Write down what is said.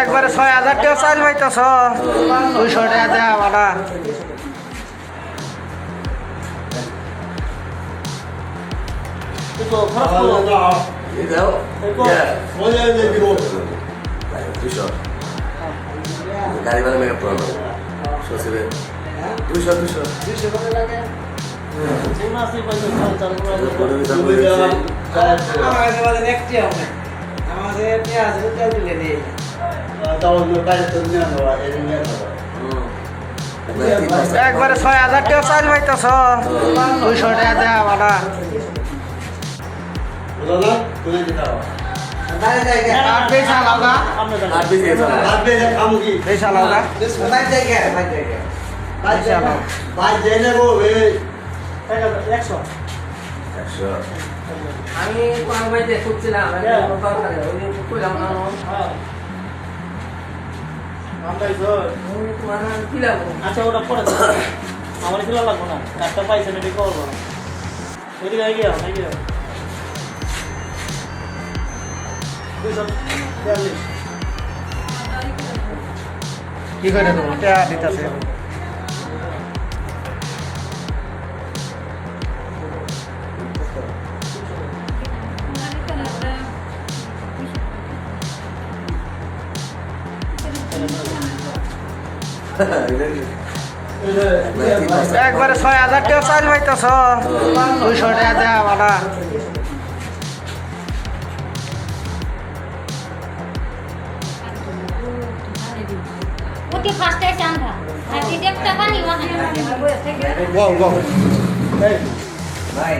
একবারে ছয় হাজার টাকা চাল পাইতেছ। দুইশো টাকা দেয়া ভাড়া গাড়ি মানে মেকআপ করানো শ্বশুরের দুইশো দুইশো দুইশো। করে লাগে। আমার মাঝে পেঁয়াজ রুটাল তুলে নিয়ে একবারে ছয় হাজার টাকা চার্জ পাইতেছ। দুইশো টাকা দেওয়া ভাড়া একশো একশো। আমি তোমার বাড়িতে খুঁজছিলাম হ্যাঁ। তোমার লাগবো? আচ্ছা ওটা পরে। আমার খেলা লাগবো না। একটা পাইছে না এটা করব না। এদিকে আগে যাও আগে যাও কি করে টাকা দিতেছে। একবারে ছয় হাজার টাকা চাল পাইতেছ। দুইশো টাকা দেয়া ভাড়া ভাই। ভাই।